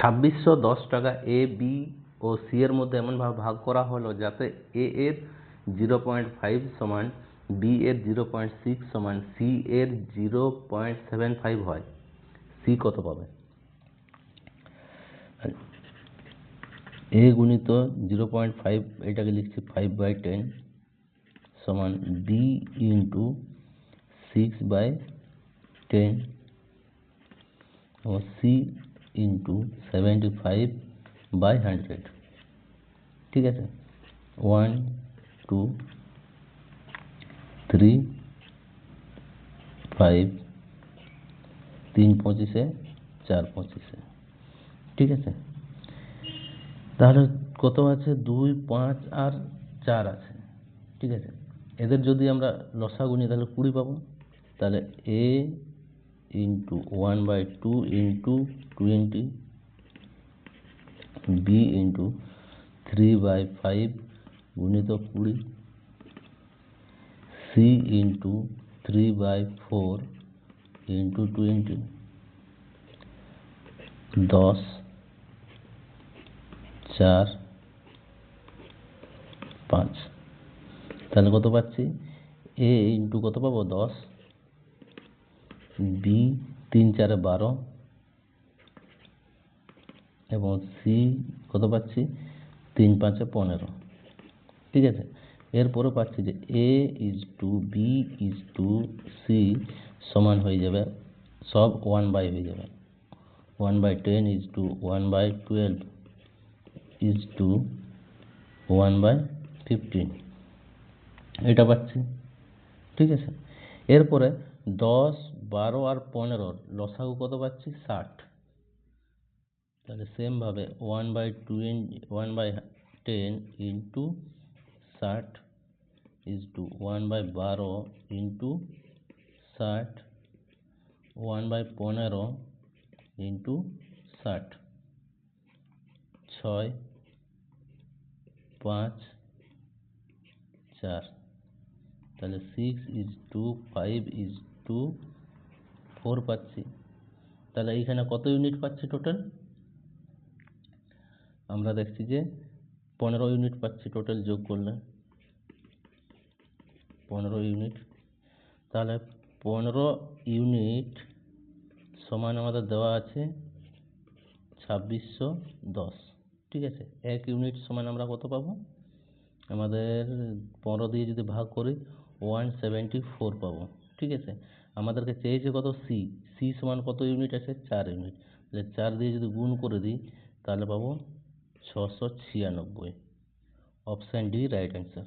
ছাব্বিশশো দশ টাকা এ বি ও সি এর মধ্যে এমনভাবে ভাগ করা হলো যাতে এ এর জিরো পয়েন্ট ফাইভ সমান বি এর জিরো পয়েন্ট সিক্স সমান সি এর জিরো পয়েন্ট সেভেন ফাইভ হয়। সি কত পাবে? এ গুণিত জিরো পয়েন্ট ফাইভ এটাকে লিখছি ফাইভ বাই টেন সমান B into six by ten O C into seventy five by hundred ঠিক আছে? ওয়ান টু থ্রি ফাইভ তিন পঁচিশে, চার পঁচিশে। ঠিক আছে? তাহলে কত আছে? দুই, পাঁচ আর চার আছে। ঠিক আছে? এদের যদি আমরা লসাগু নিই, তাহলে কুড়ি পাবো। তাহলে A into one by two into twenty B into three by five গুণিত কুড়ি C into three by four into twenty দশ, চার, পাঁচ। তাহলে কত পাচ্ছি? এ ইন্টু কত পাবো? দশ। বি তিন, চারে বারো। এবং সি কত পাচ্ছি? তিন, পাঁচে পনেরো। ঠিক আছে? এরপরে পাচ্ছি যে A is to B is to C সমান হয়ে যাবে, সব ওয়ান বাই হয়ে যাবে। One by ten is to one by twelve is to one by fifteen এটা পাচ্ছি। ঠিক আছে? এরপরে দশ বারো আর পনেরোর লসাগু কত পাচ্ছি? ষাট। তাহলে সেমভাবে one by twenty one by ten into ষাট ইজ টু ওয়ান বাই বারো ইন্টু ষাট। ওয়ান বাই পনেরো ইন্টু ষাট। ছয়, পাঁচ, চার। তাহলে six is to five is to four পাচ্ছি। তাহলে এইখানে কত ইউনিট পাচ্ছি টোটাল আমরা দেখছি যে পনেরো ইউনিট পাচ্ছি টোটাল যোগ করলে। পনেরো ইউনিট তাহলে পনেরো ইউনিট সমান আমাদের দেওয়া আছে ছাব্বিশশো দশ। ঠিক আছে? এক ইউনিট সমান আমরা কত পাবো? আমাদের পনেরো দিয়ে যদি ভাগ করি ওয়ান সেভেন্টি ফোর পাবো। ঠিক আছে? আমাদেরকে চেয়েছে কত সি সি সমান কত ইউনিট আছে? চার ইউনিট তাহলে চার দিয়ে যদি গুণ করে দিই, তাহলে পাবো ছশো ছিয়ানব্বই। Option D right answer